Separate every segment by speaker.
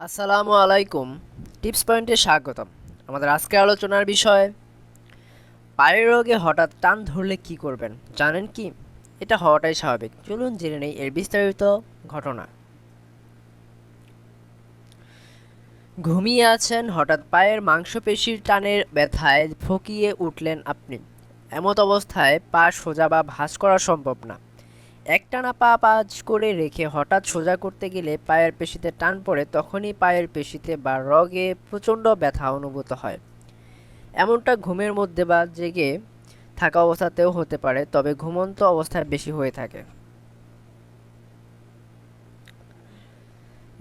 Speaker 1: আসসালামু আলাইকুম। টিপস পয়েন্টে স্বাগতম। আমাদের আজকের আলোচনার বিষয়, পায়ের রোগে হঠাৎ টান ধরলে কি করবেন? জানেন কি? এটা হওয়াটাই স্বাভাবিক। চলুন জেনে নেই এর বিস্তারিত ঘটনা। ঘুমিয়ে আছেন, হঠাৎ পায়ের মাংসপেশির টানের ব্যথায় ফকিয়ে উঠলেন আপনি। এমত অবস্থায় পা সোজা বা ভাঁজ করা সম্ভব না। একটানা পা পাজ করে রেখে হঠাৎ সোজা করতে গেলে পায়ের পেশিতে টান পড়ে, তখনই পায়ের পেশিতে বা রগে প্রচণ্ড ব্যথা অনুভূত হয়। এমনটা ঘুমের মধ্যে বা জেগে থাকা অবস্থাতেও হতে পারে, তবে ঘুমন্ত অবস্থায় বেশি হয়ে থাকে।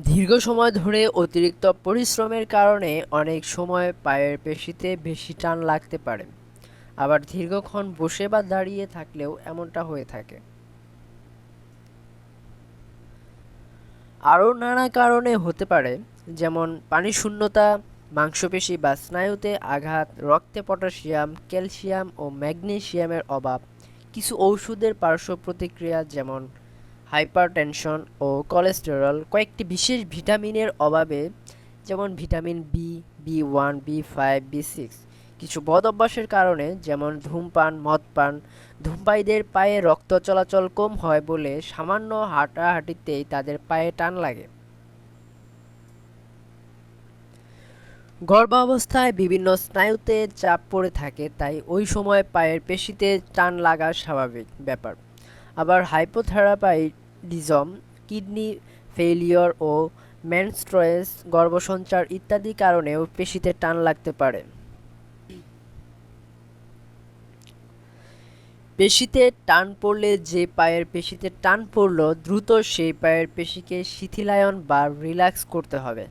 Speaker 1: দীর্ঘ সময় ধরে অতিরিক্ত পরিশ্রমের কারণে অনেক সময় পায়ের পেশিতে বেশি টান লাগতে পারে। আবার দীর্ঘক্ষণ বসে বা দাঁড়িয়ে থাকলেও এমনটা হয়ে থাকে। আরও নানা কারণে হতে পারে, যেমন পানি শূন্যতা মাংসপেশি বা স্নায়ুতে আঘাত, রক্তে পটাশিয়াম, ক্যালসিয়াম ও ম্যাগনেশিয়ামের অভাব। কিছু ঔষধের পার্শ্ব প্রতিক্রিয়া যেমন হাইপারটেনশন ও কোলেস্টেরল, কয়েকটি বিশেষ ভিটামিনের অভাবে, যেমন vitamin B B one B five B six কিছু বদ অভ্যাসের কারণে, যেমন ধূমপান, মদপান, ধূমপায়ীদের পায়ে রক্ত চলাচল কম হয় বলে সামান্য হাঁটাহাঁটিতেই তাদের পায়ে টান লাগে। গর্ভাবস্থায় বিভিন্ন স্নায়ুতে চাপ পড়ে থাকে, তাই ওই সময় পায়ের পেশিতে টান লাগা স্বাভাবিক ব্যাপার। আবার হাইপোথেরাপাইডিজম, কিডনি ফেলিওর ও ম্যানস্ট্রয়েস গর্ভসঞ্চার ইত্যাদি কারণেও পেশিতে টান লাগতে পারে। পেশিতে টান পড়লে যে পায়ের পেশিতে টান পড়ল, দ্রুত সেই পায়ের পেশিকে শিথিলায়ন বা রিল্যাক্স করতে হবে।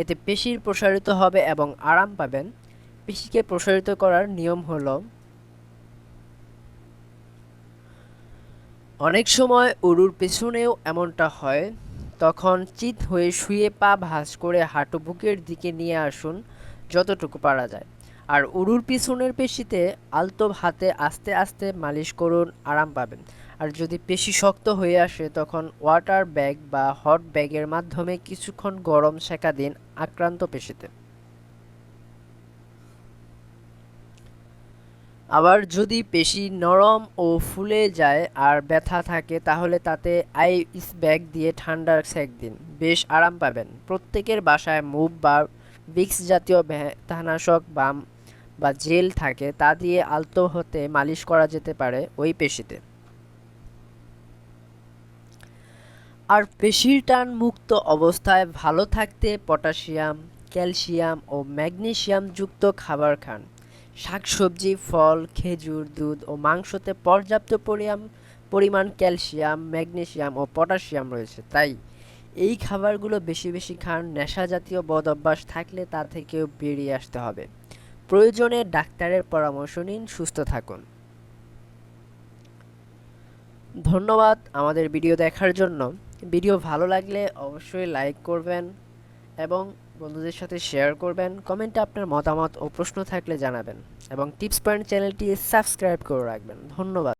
Speaker 1: এতে পেশির প্রসারিত হবে এবং আরাম পাবেন। পেশিকে প্রসারিত করার নিয়ম হল, অনেক সময় উরুর পেছনেও এমনটা হয়, তখন চিত হয়ে শুয়ে পা ভাঁজ করে হাঁটু বুকের দিকে নিয়ে আসুন, যতটুকু পারা যায়। আর উরুর পিছনের পেশিতে আলতো হাতে আস্তে আস্তে মালিশ করুন, আরাম পাবেন। আর যদি পেশি শক্ত হয়ে আসে, তখন ওয়াটার ব্যাগ বা হট ব্যাগের মাধ্যমে কিছুক্ষণ গরম সেকা দিন আক্রান্ত পেশিতে। আবার যদি পেশি নরম ও ফুলে যায় আর ব্যথা থাকে, তাহলে তাতে আইস ব্যাগ দিয়ে ঠান্ডার সেক দিন। বেশ আরাম পাবেন। প্রত্যেকের বাসায় মুভ বা বিক্স জাতীয় ব্যথানাশক বাম বা জেল থাকে, তা দিয়ে আলতো হতে মালিশ করা যেতে পারে ওই পেশিতে। আর পেশির টান মুক্ত অবস্থায় ভালো থাকতে পটাশিয়াম, ক্যালসিয়াম ও ম্যাগনেসিয়াম যুক্ত খাবার খান। শাকসবজি, ফল, খেজুর, দুধ ও মাংসতে পর্যাপ্ত পরিমাণ পরিমাণ ক্যালসিয়াম, ম্যাগনেশিয়াম ও পটাশিয়াম রয়েছে। তাই এই খাবারগুলো বেশি বেশি খান, নেশা জাতীয় বদ অভ্যাস থাকলে তা থেকেও বেরিয়ে আসতে হবে। প্রয়োজনে ডাক্তারের পরামর্শ নিন, সুস্থ থাকুন। ধন্যবাদ আমাদের ভিডিও দেখার জন্য। ভিডিও ভালো লাগলে অবশ্যই লাইক করবেন এবং বন্ধুদের সাথে শেয়ার করবেন, কমেন্টে আপনার মতামত ও প্রশ্ন থাকলে জানাবেন এবং টিপস পয়েন্ট চ্যানেলটি সাবস্ক্রাইব করে রাখবেন। ধন্যবাদ।